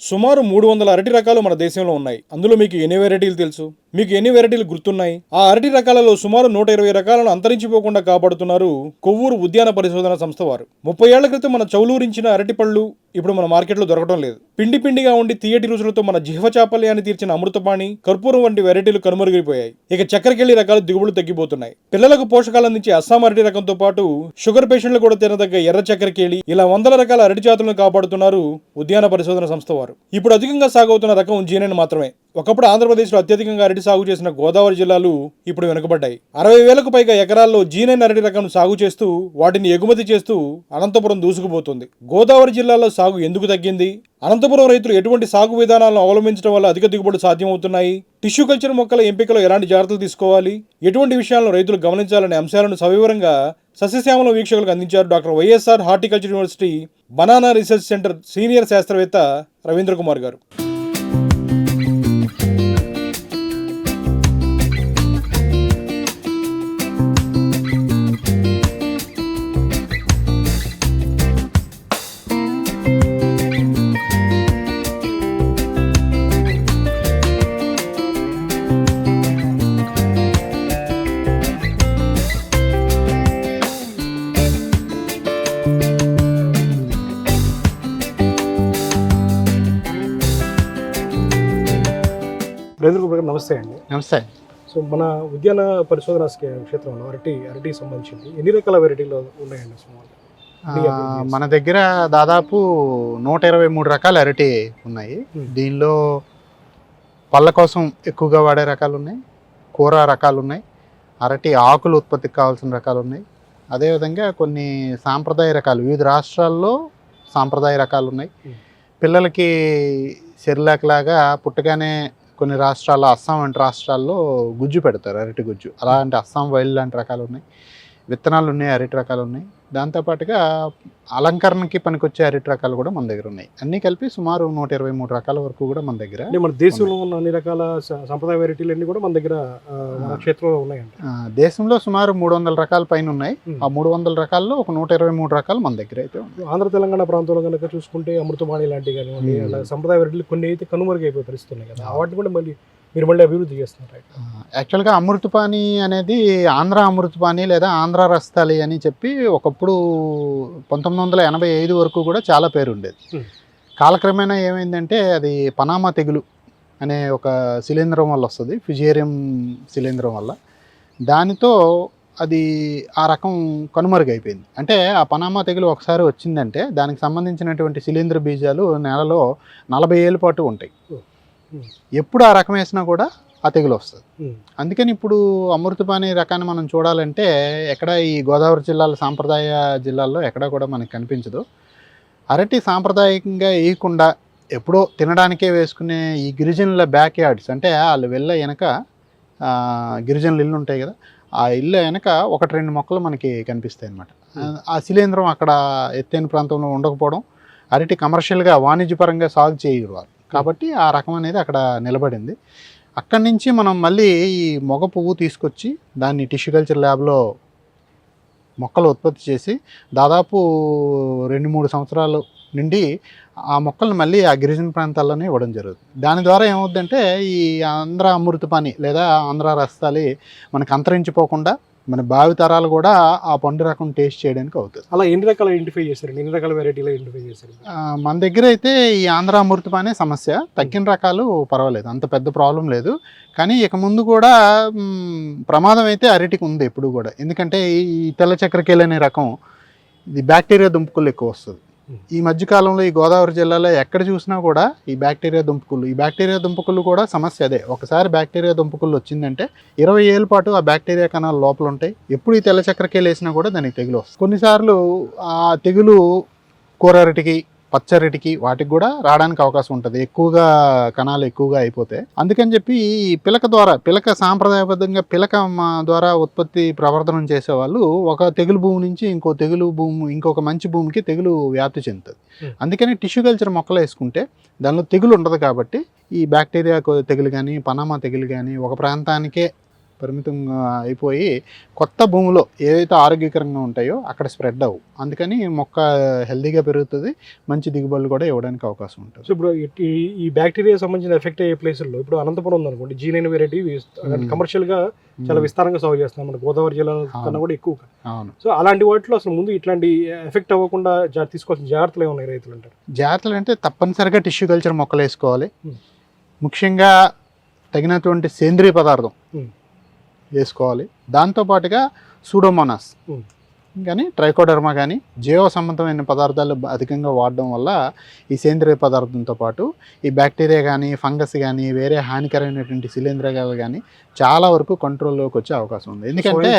సుమారు మూడు వందల అరటి రకాలు మన దేశంలో ఉన్నాయి. అందులో మీకు ఎన్ని వెరైటీలు తెలుసు? మీకు ఎన్ని వెరైటీలు గుర్తున్నాయి? ఆ అరటి రకాలలో సుమారు నూట ఇరవై రకాలను అంతరించిపోకుండా కాపాడుతున్నారు కొవ్వూరు ఉద్యాన పరిశోధన సంస్థ వారు. ముప్పై ఏళ్ళ క్రితం మన చౌలూరించిన అరటి పళ్ళు ఇప్పుడు మన మార్కెట్లో దొరకడం లేదు. పిండి పిండిగా ఉండి తీయటి రుచులతో మన జిహ్వ చాపల్యాన్ని తీర్చిన అమృతపాణి కర్పూరం వంటి వెరైటీలు కనుమరుగైపోయాయి. ఇక చక్కెరకెళ్ళి రకాలు దిగుబడులు తగ్గిపోతున్నాయి. పిల్లలకు పోషకాలు అందించే అస్సాం అరటి రకంతో పాటు షుగర్ పేషెంట్లు కూడా తినదగ్గ ఎర్ర చక్కెరకేళి ఇలా వందల రకాల అరటి జాతులను కాపాడుతున్నారు ఉద్యాన పరిశోధన సంస్థ వారు. ఇప్పుడు అధికంగా సాగవుతున్న రకం జీనైన్ మాత్రమే. ఒకప్పుడు ఆంధ్రప్రదేశ్లో అత్యధికంగా అరటి సాగు చేసిన గోదావరి జిల్లాలు ఇప్పుడు వెనుకబడ్డాయి. అరవై వేలకు పైగా ఎకరాల్లో జీనైన్ అరటి రకం సాగు చేస్తూ వాటిని ఎగుమతి చేస్తూ అనంతపురం దూసుకుపోతుంది. గోదావరి జిల్లాలో సాగు ఎందుకు తగ్గింది? అనంతపురం రైతులు ఎటువంటి సాగు విధానాలను అవలంబించడం వల్ల అధిక దిగుబడులు సాధ్యమవుతున్నాయి? టిష్యూ కల్చర్ మొక్కల ఎంపికలో ఎలాంటి జాగ్రత్తలు తీసుకోవాలి? ఎటువంటి విషయాలను రైతులు గమనించాలనే అంశాలను సవివరంగా సస్యశ్యామల వీక్షకులకు అందించారు doctor YSR horticulture university banana research centre senior శాస్త్రవేత్త రవీంద్ర కుమార్ గారు. గారు నమస్తే అండి. నమస్తే. సో మన ఉద్యాన పరిశోధన క్షే- క్షేత్రంలో అరటి అరటి సంబంధించింది ఎన్ని రకాల వెరైటీలు ఉన్నాయండి మన దగ్గర దాదాపు నూట ఇరవై మూడు రకాల అరటి ఉన్నాయి. దీనిలో పళ్ళ కోసం ఎక్కువగా వాడే రకాలు ఉన్నాయి. కూర రకాలు ఉన్నాయి. అరటి ఆకులు ఉత్పత్తికి కావాల్సిన రకాలు ఉన్నాయి. అదేవిధంగా కొన్ని సాంప్రదాయ రకాలు వివిధ రాష్ట్రాల్లో సాంప్రదాయ రకాలు ఉన్నాయి. పిల్లలకి సెర్లాక్ లాగా పుట్టగానే కొన్ని రాష్ట్రాల్లో అస్సాం వంటి రాష్ట్రాల్లో గుజ్జు పెడతారు అరటి గుజ్జు. అలాంటి అస్సాం వైల్డ్ లాంటి రకాలు ఉన్నాయి. విత్తనాలు ఉన్నాయి అరటి రకాలు ఉన్నాయి. దాంతోపాటుగా అలంకరణకి పనికొచ్చే అరటి రకాలు కూడా మన దగ్గర ఉన్నాయి. అన్నీ కలిపి సుమారు నూట ఇరవై మూడు రకాల వరకు కూడా మన దగ్గర అంటే మన దేశంలో ఉన్న అన్ని రకాల సంప్రదాయ వెరైటీలు అన్ని కూడా మన దగ్గర క్షేత్రంలో ఉన్నాయండి ఆ, దేశంలో సుమారు మూడు వందల రకాల పైన ఉన్నాయి. ఆ మూడు వందల రకాల్లో ఒక నూట ఇరవై మూడు రకాలు మన దగ్గర అయితే ఉన్నాయి. ఆంధ్ర తెలంగాణ ప్రాంతంలో కనుక చూసుకుంటే అమృతపాణి లాంటివి. అలా సంప్రదాయ వెరైటీలు కొన్ని అయితే కనుమరుగైపోయి పరిస్థితున్నాయి కదా. వాటిని కూడా మళ్ళీ మీరు మళ్ళీ అభివృద్ధి చేస్తున్నారు యాక్చువల్గా అమృతపాణి అనేది ఆంధ్ర అమృతపాణి లేదా ఆంధ్ర రస్తాలి అని చెప్పి ఒకప్పుడు పంతొమ్మిది వందల ఎనభై ఐదు వరకు కూడా చాలా పేరు ఉండేది. కాలక్రమేణా ఏమైందంటే అది పనామా తెగులు అనే ఒక శిలీంధ్రం వల్ల వస్తుంది ఫిజేరియం శిలీంధ్రం వల్ల. దానితో అది ఆ రకం కనుమరుగైపోయింది అంటే ఆ పనామా తెగులు ఒకసారి వచ్చిందంటే దానికి సంబంధించినటువంటి శిలీంధ్ర బీజాలు నేలలో నలభై ఏళ్ళ పాటు ఉంటాయి. ఎప్పుడు ఆ రకం వేసినా కూడా ఆ తెగులు వస్తుంది. అందుకని ఇప్పుడు అమృతపాణి రకాన్ని మనం చూడాలంటే ఎక్కడ ఈ గోదావరి జిల్లాల సాంప్రదాయ జిల్లాల్లో ఎక్కడ కూడా మనకి కనిపించదు. అరటి సాంప్రదాయకంగా వేయకుండా ఎప్పుడో తినడానికే వేసుకునే ఈ గిరిజనుల బ్యాక్ యార్డ్స్ అంటే వాళ్ళు వెళ్ళ వెనక గిరిజనుల ఇల్లు ఉంటాయి కదా ఆ ఇల్లు వెనక ఒకటి రెండు మొక్కలు మనకి కనిపిస్తాయి అన్నమాట. ఆ శిలీంధ్రం అక్కడ ఎత్తైన ప్రాంతంలో ఉండకపోవడం అరటి కమర్షియల్గా వాణిజ్యపరంగా సాగు చేయరు వాళ్ళు. కాబట్టి ఆ రకం అనేది అక్కడ నిలబడింది. అక్కడి నుంచి మనం మళ్ళీ ఈ మొగ పువ్వు తీసుకొచ్చి దాన్ని టిష్యూ కల్చర్ ల్యాబ్లో మొక్కలు ఉత్పత్తి చేసి దాదాపు రెండు మూడు సంవత్సరాలు నుండి ఆ మొక్కలను మళ్ళీ ఆ గిరిజన ప్రాంతాల్లోనే ఇవ్వడం జరుగుతుంది. దాని ద్వారా ఏమవుద్దంటే ఈ ఆంధ్ర అమృతపాణి లేదా ఆంధ్ర రస్తాలి మనకు అంతరించిపోకుండా మన భావి తరాలు కూడా ఆ పండు రకం టేస్ట్ చేయడానికి అవుతుంది. అలా ఎన్ని రకాల ఐడెంటిఫై చేశారు ఎన్ని రకాల వెరైటీలు ఐడెంటిఫై చేశారు ఆ, మన దగ్గర అయితే ఈ ఆంధ్ర అమృతపానే సమస్య. తగ్గిన రకాలు పర్వాలేదు అంత పెద్ద ప్రాబ్లం లేదు. కానీ ఇక ముందు కూడా ప్రమాదం అయితే అరటికి ఉంది ఎప్పుడు కూడా. ఎందుకంటే ఈ తెల్ల చక్కెరకేళి అనే రకం ఇది బ్యాక్టీరియా దుంపకులు ఎక్కువ వస్తుంది. ఈ మధ్యకాలంలో ఈ గోదావరి జిల్లాలో ఎక్కడ చూసినా కూడా ఈ బ్యాక్టీరియా దుంపకులు ఈ బ్యాక్టీరియా దుంపకులు కూడా సమస్య అదే. ఒకసారి బ్యాక్టీరియా దుంపకులు వచ్చిందంటే ఇరవై ఏళ్ళ పాటు ఆ బ్యాక్టీరియా కణాలు లోపల ఉంటాయి. ఎప్పుడు ఈ తెల్ల చక్రకేలు వేసినా కూడా దానికి తెగులు వస్తుంది. కొన్నిసార్లు ఆ తెగులు కూర అరటికి పచ్చరటికి వాటికి కూడా రావడానికి అవకాశం ఉంటుంది. ఎక్కువగా కణాలు ఎక్కువగా అయిపోతే. అందుకని చెప్పి ఈ పిలక ద్వారా పిలక సాంప్రదాయబద్ధంగా పిలక మా ద్వారా ఉత్పత్తి ప్రవర్తనం చేసేవాళ్ళు ఒక తెగులు భూమి నుంచి ఇంకో తెగులు భూమి ఇంకొక మంచి భూమికి తెగులు వ్యాప్తి చెందుతుంది. అందుకని టిష్యూ కల్చర్ మొక్కలు వేసుకుంటే దానిలో తెగులు ఉండదు కాబట్టి ఈ బ్యాక్టీరియా తెగులు కానీ పనామా తెగులు కానీ ఒక ప్రాంతానికే పరిమితంగా అయిపోయి కొత్త భూమిలో ఏవైతే ఆరోగ్యకరంగా ఉంటాయో అక్కడ స్ప్రెడ్ అవ్వు అందుకని మొక్క హెల్దీగా పెరుగుతుంది మంచి దిగుబడులు కూడా ఇవ్వడానికి అవకాశం సో ఉంటుంది ఇప్పుడు ఈ- ఈ బ్యాక్టీరియా సంబంధించిన ఎఫెక్ట్ అయ్యే ప్లేసుల్లో ఇప్పుడు అనంతపురం ఉందనుకోండి జీ నైన్ వెరైటీ Hmm. కమర్షియల్గా చాలా విస్తారంగా సాగు చేస్తున్నాం మన గోదావరి జిల్లా కన్నా. కూడా ఎక్కువ అవును సో అలాంటి వాటిలో అసలు ముందు ఇట్లాంటి ఎఫెక్ట్ అవ్వకుండా తీసుకోవాల్సిన జాగ్రత్తలు ఏమున్నాయి రైతులు అంటారు జాగ్రత్తలు అంటే తప్పనిసరిగా టిష్యూ కల్చర్ మొక్కలు వేసుకోవాలి. ముఖ్యంగా తగినటువంటి సేంద్రియ పదార్థం. వేసుకోవాలి దాంతోపాటుగా సూడోమోనాస్. కానీ ట్రైకోడర్మా కానీ జీవ సంబంధమైన పదార్థాలు అధికంగా వాడడం వల్ల ఈ సేంద్రియ పదార్థంతో పాటు ఈ బ్యాక్టీరియా కానీ ఫంగస్ కానీ వేరే హానికరమైనటువంటి శిలీంధ్రగాలు కానీ చాలా వరకు కంట్రోల్లోకి వచ్చే అవకాశం ఉంది ఎందుకంటే.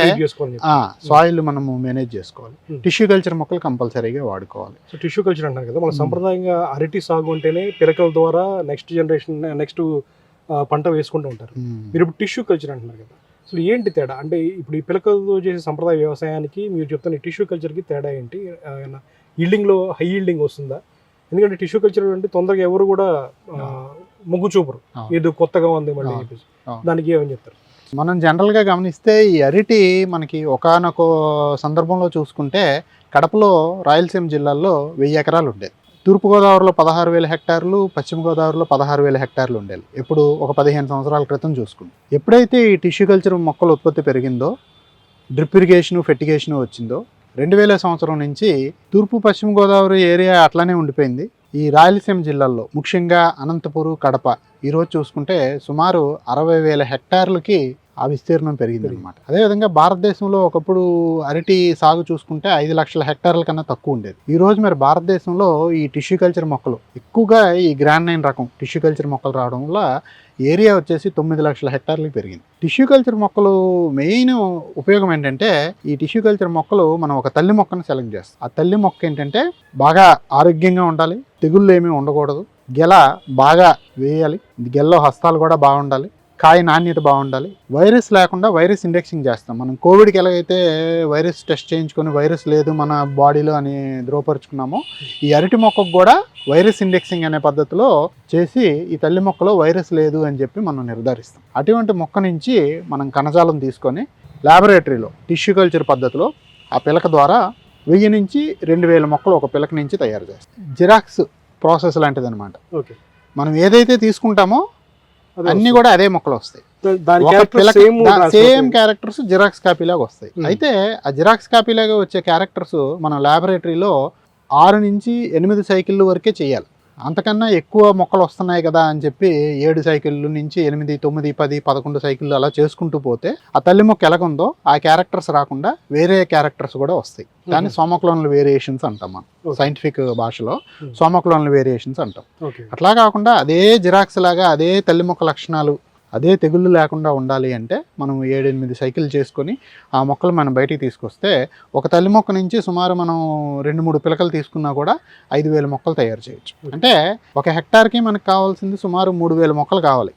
సాయిల్ మనము మేనేజ్ చేసుకోవాలి. టిష్యూ కల్చర్ మొక్కలు కంపల్సరీగా వాడుకోవాలి సో టిష్యూ కల్చర్ అంటారు కదా మన. సంప్రదాయంగా అరటి సాగు అంటేనే పిలకల ద్వారా నెక్స్ట్ జనరేషన్ నెక్స్ట్ పంట వేసుకుంటూ ఉంటారు మీరు ఇప్పుడు టిష్యూ కల్చర్ అంటున్నారు కదా సో ఏంటి తేడా? అంటే ఇప్పుడు ఈ పిలకలతో చేసే సంప్రదాయ వ్యవసాయానికి మీరు చెప్తున్న టిష్యూ కల్చర్కి తేడా ఏంటి? ఈల్డింగ్లో హై ఈల్డింగ్ వస్తుందా? ఎందుకంటే టిష్యూ కల్చర్ అంటే తొందరగా ఎవరు కూడా మొగ్గు చూపరు. ఏదో కొత్తగా ఉంది మళ్ళీ. చెప్పేసి. దానికి ఏమని చెప్తారు? మనం జనరల్గా గమనిస్తే ఈ అరటి మనకి ఒకానొక సందర్భంలో చూసుకుంటే కడపలో రాయలసీమ జిల్లాల్లో వెయ్యి ఎకరాలు ఉండేది. తూర్పుగోదావరిలో పదహారు వేల హెక్టార్లు పశ్చిమ గోదావరిలో పదహారు వేల హెక్టార్లు ఉండేవి. ఎప్పుడు ఒక పదిహేను సంవత్సరాల క్రితం చూసుకుంది. ఎప్పుడైతే ఈ టిష్యూ కల్చర్ మొక్కల ఉత్పత్తి పెరిగిందో డ్రిప్ ఇరిగేషన్ ఫెర్టిగేషను వచ్చిందో రెండు వేల సంవత్సరం నుంచి తూర్పు పశ్చిమ గోదావరి ఏరియా అట్లానే ఉండిపోయింది. ఈ రాయలసీమ జిల్లాల్లో ముఖ్యంగా అనంతపురం కడప ఈరోజు చూసుకుంటే సుమారు అరవై వేల హెక్టార్లకి ఆ విస్తీర్ణం పెరిగింది అనమాట అదేవిధంగా భారతదేశంలో ఒకప్పుడు అరటి సాగు చూసుకుంటే ఐదు లక్షల హెక్టార్ల కన్నా తక్కువ ఉండేది. ఈ రోజు మరి భారతదేశంలో ఈ టిష్యూ కల్చర్ మొక్కలు ఎక్కువగా ఈ గ్రాండ్ నైన్ రకం టిష్యూ కల్చర్ మొక్కలు రావడం వల్ల ఏరియా వచ్చేసి తొమ్మిది లక్షల హెక్టార్లకు పెరిగింది. టిష్యూ కల్చర్ మొక్కలు మెయిన్ ఉపయోగం ఏంటంటే ఈ టిష్యూ కల్చర్ మొక్కలు మనం ఒక తల్లి మొక్కను సెలెక్ట్ చేస్తాం. ఆ తల్లి మొక్క ఏంటంటే బాగా ఆరోగ్యంగా ఉండాలి తెగుళ్ళు ఏమీ ఉండకూడదు గెల బాగా వేయాలి గెల్లో హస్తాలు కూడా బాగుండాలి కాయ నాణ్యత బాగుండాలి. వైరస్ లేకుండా వైరస్ ఇండెక్సింగ్ చేస్తాం. మనం కోవిడ్కి ఎలాగైతే వైరస్ టెస్ట్ చేయించుకొని వైరస్ లేదు మన బాడీలో అని ధృవపరుచుకున్నామో ఈ అరటి మొక్కకు కూడా వైరస్ ఇండెక్సింగ్ అనే పద్ధతిలో చేసి ఈ తల్లి మొక్కలో వైరస్ లేదు అని చెప్పి మనం నిర్ధారిస్తాం. అటువంటి మొక్క నుంచి మనం కణజాలం తీసుకొని ల్యాబొరేటరీలో టిష్యూ కల్చర్ పద్ధతిలో ఆ పిలక ద్వారా వెయ్యి నుంచి రెండు వేల మొక్కలు ఒక పిలక నుంచి తయారు చేస్తాం. జిరాక్స్ ప్రాసెస్ లాంటిది అనమాట ఓకే. మనం ఏదైతే తీసుకుంటామో అన్ని కూడా అదే మొక్కలు వస్తాయి. సేమ్ క్యారెక్టర్స్ జిరాక్స్ కాపీ లాగా వస్తాయి. అయితే ఆ జిరాక్స్ కాపీ లాగా వచ్చే క్యారెక్టర్స్ మన ల్యాబొరేటరీలో ఆరు నుంచి ఎనిమిది సైకిళ్ళు వరకే చేయాలి. అంతకన్నా ఎక్కువ మొక్కలు వస్తున్నాయి కదా అని చెప్పి ఏడు సైకిళ్ళు నుంచి ఎనిమిది తొమ్మిది పది పదకొండు సైకిళ్ళు అలా చేసుకుంటూ పోతే ఆ తల్లి మొక్క ఎలాగుందో ఆ క్యారెక్టర్స్ రాకుండా వేరే క్యారెక్టర్స్ కూడా వస్తాయి దాన్ని సోమక్లోనల్ వేరియేషన్స్ అంటాం మనం. సైంటిఫిక్ భాషలో. సోమక్లోనల్ వేరియేషన్స్ అంటాం అట్లా కాకుండా అదే జిరాక్స్ లాగా అదే తల్లి మొక్క లక్షణాలు అదే తెగుళ్ళు లేకుండా ఉండాలి అంటే మనం ఏడెనిమిది సైకిల్ చేసుకొని ఆ మొక్కలు మనం బయటికి తీసుకొస్తే ఒక తల్లి మొక్క నుంచి సుమారు మనం రెండు మూడు పిలకలు తీసుకున్నా కూడా ఐదు వేల మొక్కలు తయారు చేయొచ్చు. అంటే ఒక హెక్టార్కి మనకు కావాల్సింది సుమారు మూడు వేల మొక్కలు కావాలి.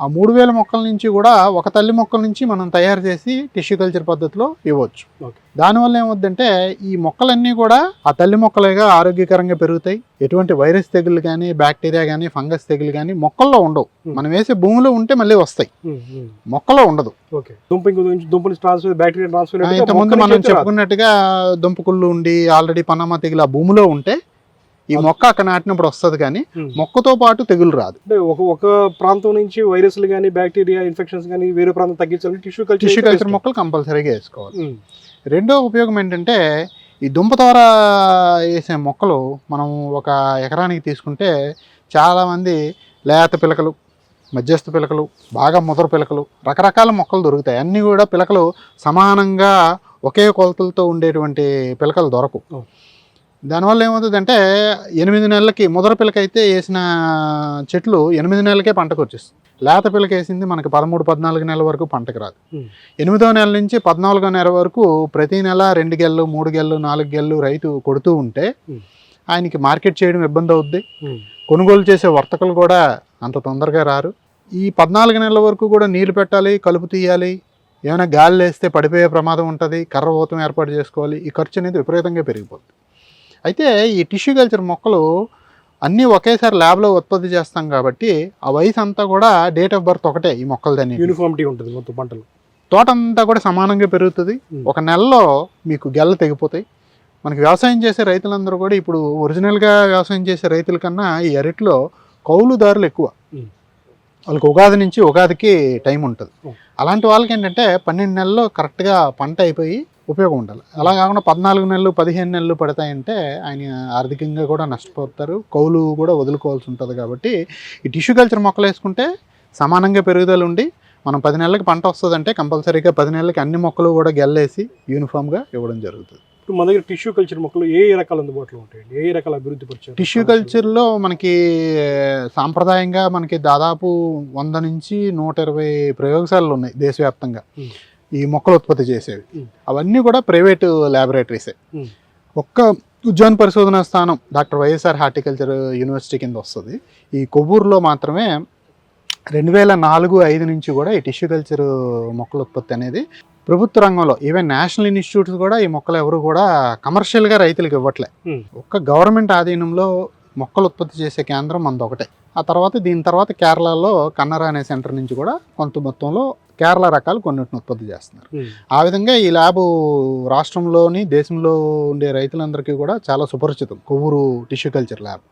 ఆ మూడు వేల మొక్కల నుంచి కూడా ఒక తల్లి మొక్కల నుంచి మనం తయారు చేసి టిష్యూ కల్చర్ పద్ధతిలో ఇవ్వచ్చు. దానివల్ల ఏమవుద్దంటే ఈ మొక్కలన్నీ కూడా ఆ తల్లి మొక్కలుగా ఆరోగ్యకరంగా పెరుగుతాయి. ఎటువంటి వైరస్ తెగులు కానీ బ్యాక్టీరియా కానీ ఫంగస్ తెగులు కానీ మొక్కల్లో ఉండవు. Hmm. మనం వేసే భూమిలో ఉంటే మళ్ళీ వస్తాయి. మొక్కలో ఉండదు. ఇంతకుముందు మనం చెప్పుకున్నట్టుగా దుంపకుళ్ళు ఉండి ఆల్రెడీ పన్నమ్మ తెగులు ఆ భూమిలో ఉంటే ఈ మొక్క అక్కడ నాటినప్పుడు వస్తుంది కానీ మొక్కతో పాటు తెగులు రాదు. అంటే ఒక ఒక ప్రాంతం నుంచి వైరస్లు కానీ బ్యాక్టీరియా ఇన్ఫెక్షన్స్ కానీ వేరే ప్రాంతం తగ్గించాలి టిష్యూ కల్చర్ టిష్యూ కల్చర్ మొక్కలు కంపల్సరీగా వేసుకోవాలి. రెండో ఉపయోగం ఏంటంటే ఈ దుంప ద్వారా వేసే మొక్కలు మనం ఒక ఎకరానికి తీసుకుంటే చాలామంది లేత పిలకలు మధ్యస్థ పిలకలు బాగా ముదర పిలకలు రకరకాల మొక్కలు దొరుకుతాయి. అన్నీ కూడా పిలకలు సమానంగా ఒకే కొలతలతో ఉండేటువంటి పిలకలు దొరకవు. Oh. దానివల్ల ఏమవుతుందంటే ఎనిమిది నెలలకి ముదర పిలక అయితే వేసిన చెట్లు ఎనిమిది నెలలకే పంటకు వచ్చేస్తుంది లేత పిలక వేసింది మనకి పదమూడు పద్నాలుగు నెలల వరకు పంటకు రాదు. ఎనిమిదో నెల నుంచి పద్నాలుగో నెల వరకు ప్రతి నెల రెండు గెళ్ళు మూడు గెళ్ళు నాలుగు గెళ్ళు రైతు కొడుతూ ఉంటే. ఆయనకి మార్కెట్ చేయడం ఇబ్బంది అవుద్ది. కొనుగోలు చేసే వర్తకులు కూడా అంత తొందరగా రారు. ఈ పద్నాలుగు నెలల వరకు కూడా నీళ్ళు పెట్టాలి కలుపు తీయాలి ఏమైనా గాలి వేస్తే పడిపోయే ప్రమాదం ఉంటుంది కర్ర ఊతం ఏర్పాటు చేసుకోవాలి ఈ ఖర్చు అనేది విపరీతంగా పెరిగిపోతుంది అయితే ఈ టిష్యూ కల్చర్ మొక్కలు అన్నీ ఒకేసారి ల్యాబ్లో ఉత్పత్తి చేస్తాం కాబట్టి ఆ వయసు అంతా కూడా డేట్ ఆఫ్ బర్త్ ఒకటే ఈ మొక్కలదని యూనిఫామిటీ ఉంటుంది మొత్తం పంటలు తోట అంతా కూడా సమానంగా పెరుగుతుంది. ఒక నెలలో మీకు గెల్ల తెగిపోతాయి మనకి వ్యవసాయం చేసే రైతులందరూ కూడా ఇప్పుడు ఒరిజినల్గా వ్యవసాయం చేసే రైతుల కన్నా ఈ అరటిలో కౌలుదారులు ఎక్కువ. వాళ్ళకి ఉగాది నుంచి ఉగాదికి టైం ఉంటుంది. అలాంటి వాళ్ళకి ఏంటంటే పన్నెండు నెలల్లో కరెక్ట్గా పంట అయిపోయి ఉపయోగం ఉండాలి. అలా కాకుండా పద్నాలుగు నెలలు పదిహేను నెలలు పడతాయంటే ఆయన ఆర్థికంగా కూడా నష్టపోతారు. కౌలు కూడా వదులుకోవాల్సి ఉంటుంది కాబట్టి ఈ టిష్యూ కల్చర్ మొక్కలు వేసుకుంటే సమానంగా పెరుగుదల ఉండి మనం పది నెలలకి పంట వస్తుందంటే కంపల్సరీగా పది నెలలకి అన్ని మొక్కలు కూడా గెల్లేసి యూనిఫామ్గా ఇవ్వడం జరుగుతుంది. ఇప్పుడు మన దగ్గర టిష్యూ కల్చర్ మొక్కలు ఏ రకాలు అందుబాటులో ఉంటాయండి? ఏ రకాల అభివృద్ధి పరిచారు టిష్యూ కల్చర్లో మనకి సాంప్రదాయంగా మనకి దాదాపు వంద నుంచి నూట ఇరవై ప్రయోగశాలలు ఉన్నాయి దేశవ్యాప్తంగా. ఈ మొక్కలు ఉత్పత్తి చేసేవి. అవన్నీ కూడా ప్రైవేటు ల్యాబొరేటరీసే. ఒక్క ఉద్యాన పరిశోధన స్థానం డాక్టర్ వైఎస్ఆర్ హార్టికల్చర్ యూనివర్సిటీ కింద వస్తుంది ఈ కొవ్వూరులో మాత్రమే రెండు వేల నాలుగు ఐదు నుంచి కూడా ఈ టిష్యూ కల్చర్ మొక్కల ఉత్పత్తి అనేది ప్రభుత్వ రంగంలో ఈవెన్ నేషనల్ ఇన్స్టిట్యూట్స్ కూడా ఈ మొక్కలు ఎవరు కూడా కమర్షియల్గా రైతులకు ఇవ్వట్లే. ఒక్క గవర్నమెంట్ ఆధీనంలో మొక్కలు ఉత్పత్తి చేసే కేంద్రం మనది ఒకటే ఆ తర్వాత దీని తర్వాత కేరళలో కన్నర అనే సెంటర్ నుంచి కూడా కొంత మొత్తంలో కేరళ రకాలు కొన్నిటిని ఉత్పత్తి చేస్తున్నారు. ఆ విధంగా ఈ ల్యాబ్ రాష్ట్రంలోని దేశంలో ఉండే రైతులందరికీ కూడా చాలా సుపరిచితం కొవ్వూరు టిష్యూ కల్చర్ ల్యాబ్.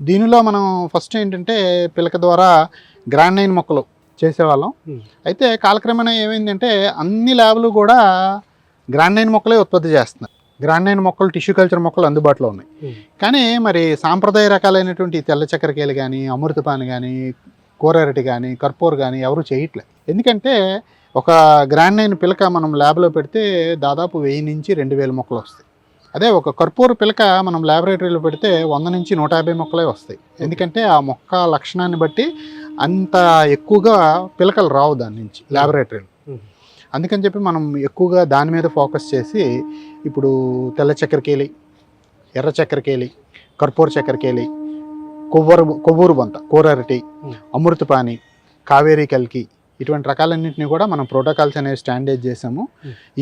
దీనిలో మనం ఫస్ట్ ఏంటంటే పిలక ద్వారా గ్రాండైన్ మొక్కలు చేసేవాళ్ళం. అయితే కాలక్రమేణా ఏమైందంటే అన్ని ల్యాబ్లు కూడా గ్రాండైన్ మొక్కలే ఉత్పత్తి చేస్తున్నారు గ్రాండైన్ మొక్కలు టిష్యూ కల్చర్ మొక్కలు అందుబాటులో ఉన్నాయి. కానీ మరి సాంప్రదాయ రకాలైనటువంటి తెల్ల చక్కెరకేలు కానీ అమృతపాన్ కానీ కూరరటి కానీ కర్పూర్ కానీ ఎవరు చేయట్లే ఎందుకంటే ఒక గ్రాండైన్ పిలక మనం ల్యాబ్లో పెడితే దాదాపు వెయ్యి నుంచి రెండు వేల మొక్కలు వస్తాయి. అదే ఒక కర్పూర పిలక మనం ల్యాబొరేటరీలో పెడితే వంద నుంచి నూట యాభై మొక్కలే వస్తాయి. ఎందుకంటే ఆ మొక్క లక్షణాన్ని బట్టి అంత ఎక్కువగా పిలకలు రావు దాని నుంచి ల్యాబొరేటరీలో. అందుకని చెప్పి మనం ఎక్కువగా దాని మీద ఫోకస్ చేసి ఇప్పుడు తెల్ల చక్కెరకేలి ఎర్ర చక్కెరకేలి కర్పూర చక్కెరకేలి కొవ్వరు కొవ్వూరు బొంత కూరరటి. అమృతపాని కావేరీ కల్కి ఇటువంటి రకాలన్నింటినీ కూడా మనం ప్రోటోకాల్స్ అనేవి స్టాండర్డ్ చేసాము.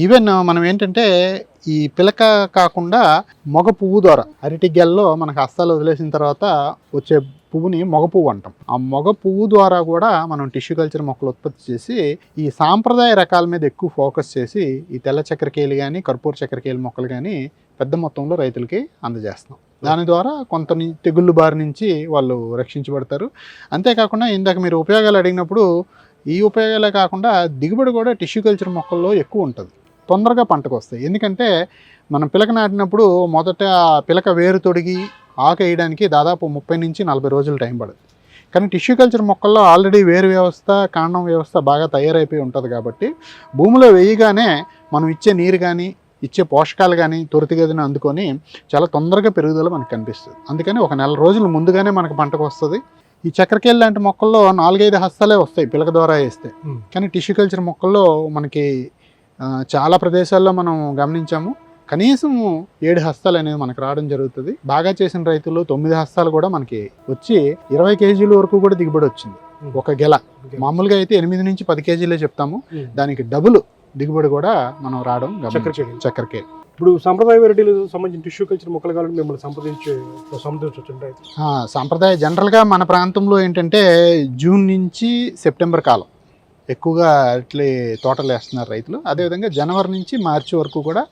ఈవెన్ మనం ఏంటంటే ఈ పిలక కాకుండా మగ పువ్వు ద్వారా అరటి గెల్లో మనకు హస్తాలు వదిలేసిన తర్వాత వచ్చే పువ్వుని మగ పువ్వు అంటాం. ఆ మగ పువ్వు ద్వారా కూడా మనం టిష్యూ కల్చర్ మొక్కలు ఉత్పత్తి చేసి ఈ సాంప్రదాయ రకాల మీద ఎక్కువ ఫోకస్ చేసి ఈ తెల్ల చక్కెరకేలు కానీ కర్పూర చక్కెరకేలు మొక్కలు కానీ పెద్ద మొత్తంలో రైతులకి అందజేస్తాం దాని ద్వారా కొంత తెగుళ్ళు బారి నుంచి వాళ్ళు రక్షించబడతారు. అంతేకాకుండా ఇందాక మీరు ఉపయోగాలు అడిగినప్పుడు ఈ ఉపయోగాలే కాకుండా దిగుబడి కూడా టిష్యూ కల్చర్ మొక్కల్లో ఎక్కువ ఉంటుంది. తొందరగా పంటకు వస్తాయి ఎందుకంటే మనం పిలక నాటినప్పుడు మొదట ఆ పిలక వేరు తొడిగి ఆకు వేయడానికి దాదాపు ముప్పై నుంచి నలభై రోజులు టైం పడుతుంది కానీ టిష్యూ కల్చర్ మొక్కల్లో ఆల్రెడీ వేరు వ్యవస్థ కాండం వ్యవస్థ బాగా తయారైపోయి ఉంటుంది కాబట్టి భూమిలో వేయగానే మనం ఇచ్చే నీరు కానీ ఇచ్చే పోషకాలు కానీ త్వరితగతిన అందుకొని చాలా తొందరగా పెరుగుదల మనకు కనిపిస్తుంది. అందుకని ఒక నెల రోజులు ముందుగానే మనకు పంటకు వస్తుంది ఈ చక్కెరకేళ లాంటి మొక్కల్లో నాలుగైదు హస్తాలే వస్తాయి పిలక ద్వారా వేస్తే. కానీ టిష్యూ కల్చర్ మొక్కల్లో మనకి చాలా ప్రదేశాల్లో మనం గమనించాము కనీసం ఏడు హస్తాలు అనేవి మనకు రావడం జరుగుతుంది బాగా చేసిన రైతులు తొమ్మిది హస్తాలు కూడా మనకి వచ్చి ఇరవై కేజీల వరకు కూడా దిగుబడి వచ్చింది. ఒక గెల. మామూలుగా అయితే ఎనిమిది నుంచి పది కేజీలే చెప్తాము. దానికి డబుల్ దిగుబడి కూడా మనం రావడం చక్కెరకేళి. ఇప్పుడు సాంప్రదాయ వెరైటీలు సంబంధించిన టిష్యూ కల్చర్ మొక్కలు కావాలంటే మిమ్మల్ని సంప్రదించే సంప్రదించవచ్చు సాంప్రదాయ జనరల్గా మన ప్రాంతంలో ఏంటంటే జూన్ నుంచి సెప్టెంబర్ కాలం ఎక్కువగా అట్లే తోటలు వేస్తున్నారు రైతులు. అదేవిధంగా జనవరి నుంచి మార్చి వరకు కూడా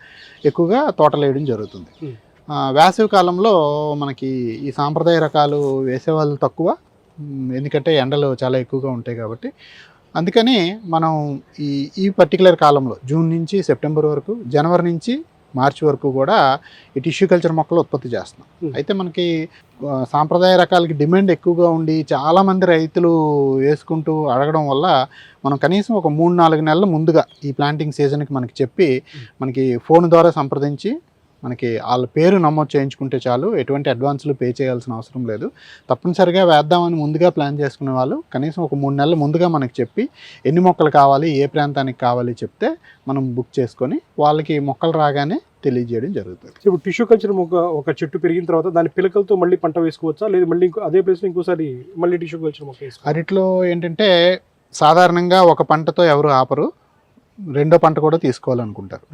ఎక్కువగా తోటలు వేయడం జరుగుతుంది. వేసవి కాలంలో మనకి ఈ సాంప్రదాయ రకాలు వేసేవాళ్ళు తక్కువ. ఎందుకంటే ఎండలు చాలా ఎక్కువగా ఉంటాయి కాబట్టి. అందుకని మనం ఈ ఈ పర్టికులర్ కాలంలో జూన్ నుంచి సెప్టెంబర్ వరకు జనవరి నుంచి మార్చి వరకు కూడా ఈ టిష్యూ కల్చర్ మొక్కలు ఉత్పత్తి చేస్తున్నాం Hmm. అయితే మనకి సాంప్రదాయ రకాలకి డిమాండ్ ఎక్కువగా ఉండి చాలామంది రైతులు వేసుకుంటూ అడగడం వల్ల మనం కనీసం ఒక మూడు నాలుగు నెలల ముందుగా ఈ ప్లాంటింగ్ సీజన్కి మనకి చెప్పి మనకి ఫోన్ ద్వారా సంప్రదించి మనకి వాళ్ళ పేరు నమోదు చేయించుకుంటే చాలు ఎటువంటి అడ్వాన్స్లు పే చేయాల్సిన అవసరం లేదు. తప్పనిసరిగా వేద్దామని ముందుగా ప్లాన్ చేసుకునే వాళ్ళు కనీసం ఒక మూడు నెలల ముందుగా మనకి చెప్పి ఎన్ని మొక్కలు కావాలి ఏ ప్రాంతానికి కావాలి చెప్తే మనం బుక్ చేసుకొని వాళ్ళకి మొక్కలు రాగానే తెలియజేయడం జరుగుతుంది. ఇప్పుడు టిష్యూ కల్చర్ మొక్క ఒక చెట్టు పెరిగిన తర్వాత దాని పిలకలతో మళ్ళీ పంట వేసుకోవచ్చా? లేదా మళ్ళీ ఇంకో అదే ప్లేస్లో ఇంకోసారి మళ్ళీ టిష్యూ కల్చర్ మొక్క అరటిలో ఏంటంటే సాధారణంగా ఒక పంటతో ఎవరు ఆపరు రెండో పంట కూడా తీసుకోవాలనుకుంటారు.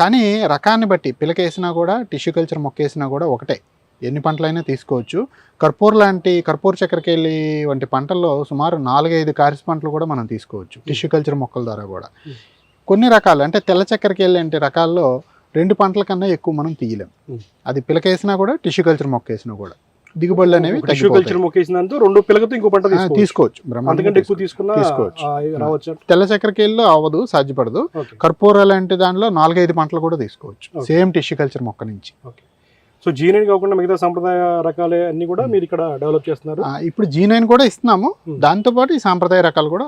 కానీ రకాన్ని బట్టి పిలక వేసినా కూడా టిష్యూ కల్చర్ మొక్క వేసినా కూడా ఒకటే. ఎన్ని పంటలైనా తీసుకోవచ్చు. కర్పూర్ లాంటి కర్పూర్ చక్కెరకేళి వంటి పంటల్లో సుమారు నాలుగైదు కారిస్ పంటలు కూడా మనం తీసుకోవచ్చు టిష్యూ కల్చర్ మొక్కల ద్వారా కూడా. Hmm. కొన్ని రకాలు అంటే తెల్ల చక్కెరకేళి అంటే రకాల్లో రెండు పంటల కన్నా ఎక్కువ మనం తీయలేం. Hmm. అది పిలకేసినా కూడా టిష్యూ కల్చర్ మొక్క వేసినా కూడా. దిగుబడులు అనేవి కల్చర్ తగ్గిపోతాయి. మొక్కేసిన దాంతో రెండు పిల్లకతో ఇంకో పంట తీసుకోవచ్చు. అంతకంటే ఎక్కువ. తీసుకున్నా తీసుకోవచ్చు. తెల్ల చక్కెరకేళిలో అవ్వదు సాధ్యపడదు. కర్పూర లాంటి దానిలో నాలుగైదు పంటలు కూడా తీసుకోవచ్చు. సేమ్ టిష్యూ కల్చర్ మొక్క నుంచి. సో జీనైన్ కాకుండా మిగతా సంప్రదాయ రకాలే అన్ని కూడా మీరు ఇక్కడ డెవలప్ చేస్తున్నారు. ఇప్పుడు జీ నైన్ కూడా ఇస్తున్నాము. దాంతో పాటు ఈ సాంప్రదాయ రకాలు కూడా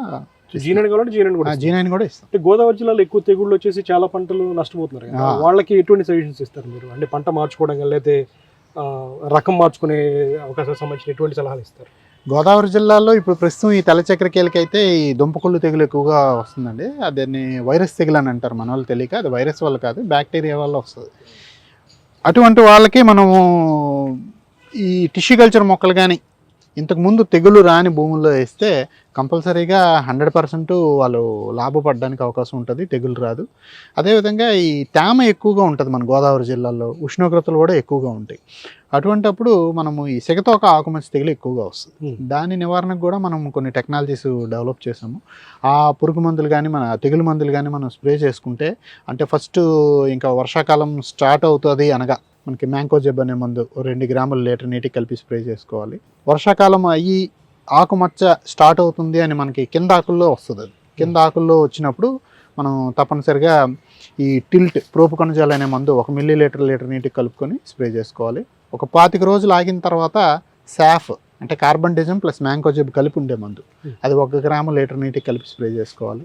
జీనైన్ కావాలంటే జీనైన్ కూడా జీ నైన్ కూడా ఇస్తాం. గోదావరి జిల్లాలో ఎక్కువ తెగుళ్ళు వచ్చేసి చాలా పంటలు నష్టపోతున్నారు. వాళ్ళకి ఎటువంటి సజెషన్స్ ఇస్తారు మీరు? అంటే పంట మార్చుకోవడం లేకపోతే రకం మార్చుకునే అవకాశాలకు సంబంధించిన ఎటువంటి సలహాలు ఇస్తారు. గోదావరి జిల్లాలో ఇప్పుడు ప్రస్తుతం ఈ తెల్ల చక్కెరకేళికి అయితే ఈ దుంపకుళ్ళు తెగులు ఎక్కువగా వస్తుందండి. దాన్ని వైరస్ తెగులు అని అంటారు మన వాళ్ళు తెలియక అది వైరస్ వల్ల కాదు బ్యాక్టీరియా వల్ల వస్తుంది. అటువంటి వాళ్ళకి మనము ఈ టిష్యూ కల్చర్ మొక్కలు కానీ ఇంతకుముందు తెగులు రాని భూముల్లో వేస్తే కంపల్సరీగా హండ్రెడ్ పర్సెంట్ వాళ్ళు లాభపడడానికి అవకాశం ఉంటుంది తెగులు రాదు. అదేవిధంగా ఈ తేమ ఎక్కువగా ఉంటుంది మన గోదావరి జిల్లాలో ఉష్ణోగ్రతలు కూడా ఎక్కువగా ఉంటాయి. అటువంటప్పుడు మనము ఈ సెగతోక ఆకుమచ్చ తెగులు ఎక్కువగా వస్తుంది. దాని నివారణకు కూడా మనం కొన్ని టెక్నాలజీస్ డెవలప్ చేసాము ఆ పురుగు మందులు కానీ మన తెగులు మందులు కానీ మనం స్ప్రే చేసుకుంటే అంటే ఫస్ట్ ఇంకా వర్షాకాలం స్టార్ట్ అవుతుంది అనగా మనకి మ్యాంకో జెబ్ అనే మందు రెండు గ్రాములు లీటర్ నీటికి కలిపి స్ప్రే చేసుకోవాలి. వర్షాకాలం అయ్యి ఆకుమచ్చ స్టార్ట్ అవుతుంది అని మనకి కింద ఆకుల్లో వస్తుంది అది. కింద ఆకుల్లో వచ్చినప్పుడు మనం తప్పనిసరిగా ఈ టిల్ట్ ప్రోపు కణజాలు అనే మందు ఒక మిల్లీ లీటర్ లీటర్ నీటికి కలుపుకొని స్ప్రే చేసుకోవాలి. ఒక పాతిక రోజులు ఆగిన తర్వాత సాఫ్ అంటే కార్బన్ డిజమ్ ప్లస్ మ్యాంకోజెబ్ కలిపి ఉండే మందు. Hmm. అది ఒక గ్రాము లీటర్ నీటికి కలిపి స్ప్రే చేసుకోవాలి.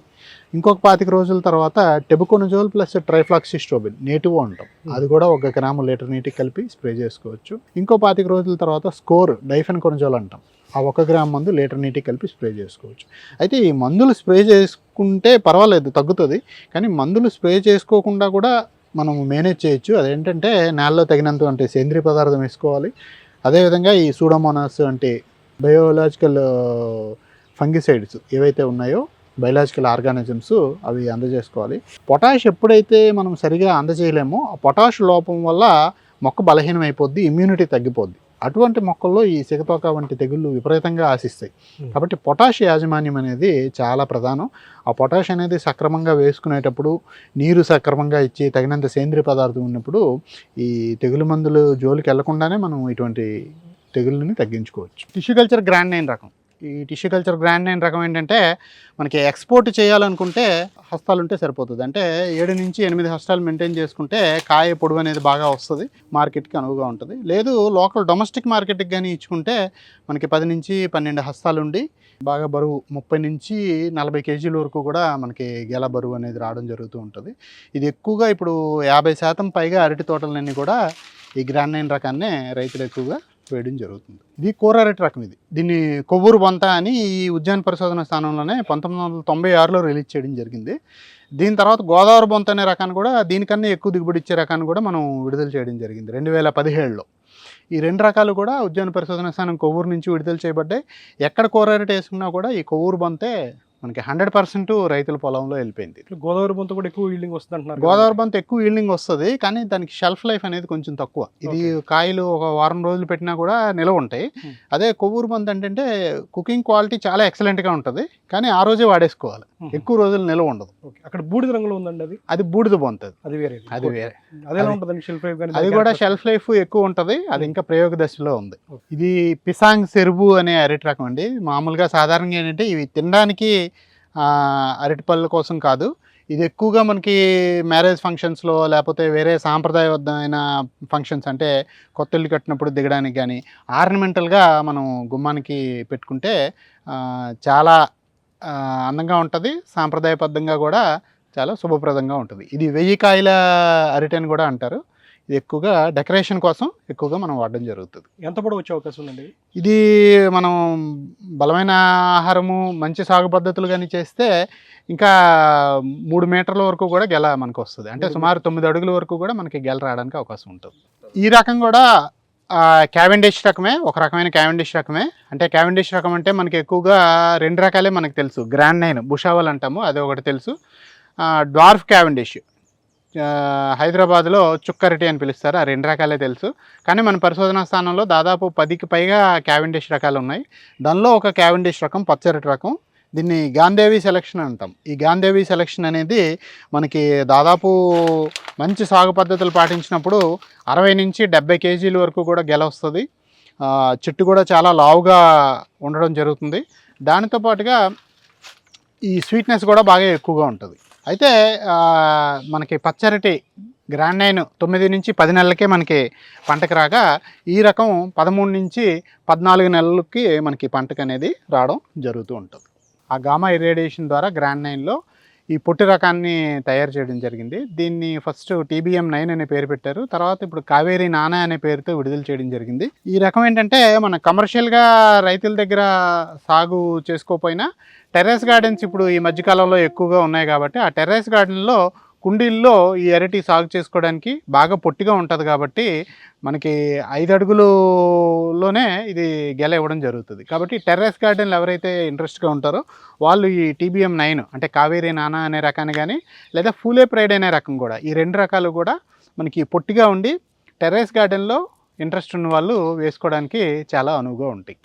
ఇంకొక పాతిక రోజుల తర్వాత టెబుకోనజోల్ ప్లస్ ట్రైఫ్లాక్సిస్ట్రోబిన్ నేటివ్ అంటాం. Hmm. అది కూడా ఒక గ్రాము లీటర్ నీటికి కలిపి స్ప్రే చేసుకోవచ్చు. ఇంకో పాతిక రోజుల తర్వాత స్కోర్ డైఫెన్ కొనజోల్ అంటాం. ఆ ఒక గ్రామ్ మందు లీటర్ నీటికి కలిపి స్ప్రే చేసుకోవచ్చు. అయితే ఈ మందులు స్ప్రే చేసుకుంటే పర్వాలేదు తగ్గుతుంది. కానీ మందులు స్ప్రే చేసుకోకుండా కూడా మనం మేనేజ్ చేయొచ్చు. అదేంటంటే నేలలో తగినంత అంటే సేంద్రియ పదార్థం వేసుకోవాలి. అదేవిధంగా ఈ సూడోమోనాస్ అంటే బయోలాజికల్ ఫంగిసైడ్స్ ఏవైతే ఉన్నాయో బయలాజికల్ ఆర్గానిజమ్స్ అవి అందజేసుకోవాలి. పొటాష్ ఎప్పుడైతే మనం సరిగా అందజేయలేమో ఆ పొటాష్ లోపం వల్ల మొక్క బలహీనం అయిపోద్ది ఇమ్యూనిటీ తగ్గిపోద్ది. అటువంటి మొక్కల్లో ఈ సిగతోక వంటి తెగుళ్ళు విపరీతంగా ఆశిస్తాయి. కాబట్టి పొటాష్ యాజమాన్యం అనేది చాలా ప్రధానం. ఆ పొటాష్ అనేది సక్రమంగా వేసుకునేటప్పుడు నీరు సక్రమంగా ఇచ్చి తగినంత సేంద్రియ పదార్థం ఉన్నప్పుడు ఈ తెగులు మందులు జోలికి వెళ్ళకుండానే మనం ఇటువంటి తెగుళ్ళని తగ్గించుకోవచ్చు. టిష్యూ కల్చర్ గ్రాండ్ నైన్ రకం. ఈ టిష్యూ కల్చర్ గ్రాండ్ నైన్ రకం ఏంటంటే మనకి ఎక్స్పోర్ట్ చేయాలనుకుంటే హస్తాలు ఉంటే సరిపోతుంది. అంటే ఏడు నుంచి ఎనిమిది హస్తాలు మెయింటైన్ చేసుకుంటే కాయ పొడవు అనేది బాగా వస్తుంది మార్కెట్కి అనువుగా ఉంటుంది. లేదు లోకల్ డొమెస్టిక్ మార్కెట్కి కానీ ఇచ్చుకుంటే మనకి పది నుంచి పన్నెండు హస్తాలు ఉండి బాగా బరువు ముప్పై నుంచి నలభై కేజీల వరకు కూడా మనకి గెల బరువు అనేది రావడం జరుగుతూ ఉంటుంది. ఇది ఎక్కువగా ఇప్పుడు యాభై శాతం పైగా అరటి తోటలన్నీ కూడా ఈ గ్రాండ్ నైన్ రకాన్నే రైతులు ఎక్కువగా వేయడం జరుగుతుంది. ఇది కోరారెట్ రకం ఇది. దీన్ని కొవ్వూరు బొంత అని ఈ ఉద్యాన పరిశోధన స్థానంలోనే పంతొమ్మిది వందల తొంభై ఆరులో రిలీజ్ చేయడం జరిగింది. దీని తర్వాత గోదావరి బొంత అనే రకాన్ని కూడా దీనికన్నా ఎక్కువ దిగుబడి ఇచ్చే రకాన్ని కూడా మనం విడుదల చేయడం జరిగింది రెండు వేల పదిహేడులో. ఈ రెండు రకాలు కూడా ఉద్యాన పరిశోధన స్థానం కొవ్వూరు నుంచి విడుదల చేయబడ్డాయి. ఎక్కడ కూర వేసుకున్నా కూడా ఈ కొవ్వూరు బొంతే మనకి హండ్రెడ్ పర్సెంట్ రైతుల పొలంలో వెళ్ళిపోయింది. ఇట్లా గోదావరి బొంత కూడా ఎక్కువ ఈల్డింగ్ వస్తుంది అంటున్నారు గోదావరి బంత ఎక్కువ ఈల్డింగ్ వస్తుంది కానీ దానికి షెల్ఫ్ లైఫ్ అనేది కొంచెం తక్కువ. ఇది కాయలు ఒక వారం రోజులు పెట్టినా కూడా నిలవ ఉంటాయి. Hmm. అదే కొవ్వూరు బంత ఏంటంటే కుకింగ్ క్వాలిటీ చాలా ఎక్సలెంట్గా ఉంటుంది. కానీ ఆ రోజే వాడేసుకోవాలి. ఎక్కువ రోజులు నిలవ ఉండదు. అక్కడ బూడిద రంగులో ఉందండి అది? అది బూడిద బొంతది. అది వేరే అది వేరే. అది ఉంటుందండి షెల్ఫ్ లైఫ్ అది కూడా షెల్ఫ్ లైఫ్ ఎక్కువ ఉంటుంది. అది ఇంకా ప్రయోగ దశలో ఉంది. ఇది పిసాంగ్ సెరుబు అనే అరటి రకం అండి. మామూలుగా సాధారణంగా ఏంటంటే ఇవి తినడానికి అరటి పళ్ళ కోసం కాదు. ఇది ఎక్కువగా మనకి మ్యారేజ్ ఫంక్షన్స్లో లేకపోతే వేరే సాంప్రదాయబద్ధమైన ఫంక్షన్స్ అంటే కొత్త ఇల్లు కట్టినప్పుడు దిగడానికి కానీ ఆర్నమెంటల్గా మనం గుమ్మానికి పెట్టుకుంటే చాలా అందంగా ఉంటుంది. సాంప్రదాయబద్ధంగా కూడా చాలా శుభప్రదంగా ఉంటుంది. ఇది వెయ్యి కాయల అరటి అని కూడా అంటారు. ఇది ఎక్కువగా డెకరేషన్ కోసం ఎక్కువగా మనం వాడడం జరుగుతుంది. ఎంత పొడవు వచ్చే అవకాశం ఉందండి? ఇది మనం బలమైన ఆహారము మంచి సాగు పద్ధతులు కానీ చేస్తే ఇంకా మూడు మీటర్ల వరకు కూడా గెల మనకు వస్తుంది అంటే సుమారు తొమ్మిది అడుగుల వరకు కూడా మనకి గెల రావడానికి అవకాశం ఉంటుంది. ఈ రకం కూడా క్యావెండిష్ రకమే ఒక రకమైన క్యావెండిష్ రకమే. అంటే క్యావెండిష్ రకం అంటే మనకి ఎక్కువగా రెండు రకాలే మనకు తెలుసు. గ్రాండ్ నైన్ బుషావల్ అంటాము అది ఒకటి తెలుసు. డ్వార్ఫ్ క్యావెండిష్ హైదరాబాద్లో చుక్కరటి అని పిలుస్తారు ఆ రెండు రకాలే తెలుసు. కానీ మన పరిశోధనా స్థానంలో దాదాపు పదికి పైగా క్యావెండిష్ రకాలు ఉన్నాయి. దానిలో ఒక క్యావెండిష్ రకం పచ్చరటి రకం. దీన్ని గాంధేవి సెలక్షన్ అంటాం. ఈ గాంధేవి సెలక్షన్ అనేది మనకి దాదాపు మంచి సాగు పద్ధతులు పాటించినప్పుడు అరవై నుంచి డెబ్బై కేజీల వరకు కూడా గెల వస్తుంది చెట్టు కూడా చాలా లావుగా ఉండడం జరుగుతుంది. దానితో పాటుగా ఈ స్వీట్నెస్ కూడా బాగా ఎక్కువగా ఉంటుంది. అయితే మనకి పచ్చరటి గ్రాండ్ నైన్ తొమ్మిది నుంచి పది నెలలకే మనకి పంటకు రాగా ఈ రకం పదమూడు నుంచి పద్నాలుగు నెలలకి మనకి పంటకు అనేది రావడం జరుగుతూ ఉంటుంది. ఆ గామా ఇరేడియేషన్ ద్వారా గ్రాండ్ నైన్లో ఈ పొట్టి రకాన్ని తయారు చేయడం జరిగింది. దీన్ని ఫస్ట్ టీబీఎం నైన్ అనే పేరు పెట్టారు. తర్వాత ఇప్పుడు కావేరి నానా అనే పేరుతో విడుదల చేయడం జరిగింది. ఈ రకం ఏంటంటే మన కమర్షియల్గా రైతుల దగ్గర సాగు చేసుకోపోయినా టెర్రస్ గార్డెన్స్ ఇప్పుడు ఈ మధ్యకాలంలో ఎక్కువగా ఉన్నాయి కాబట్టి ఆ టెర్రస్ గార్డెన్లో కుండీల్లో ఈ అరటి సాగు చేసుకోవడానికి బాగా పొట్టిగా ఉంటుంది కాబట్టి మనకి ఐదు అడుగులులోనే ఇది గెల ఇవ్వడం జరుగుతుంది. కాబట్టి టెర్రస్ గార్డెన్లు ఎవరైతే ఇంట్రెస్ట్గా ఉంటారో వాళ్ళు ఈ టీబీఎం నైన్ అంటే కావేరి నానా అనే రకాన్ని కానీ లేదా ఫూలే ప్రైడ్ అనే రకం కూడా ఈ రెండు రకాలు కూడా మనకి పొట్టిగా ఉండి టెర్రస్ గార్డెన్లో ఇంట్రెస్ట్ ఉన్న వాళ్ళు వేసుకోవడానికి చాలా అనువుగా ఉంటాయి.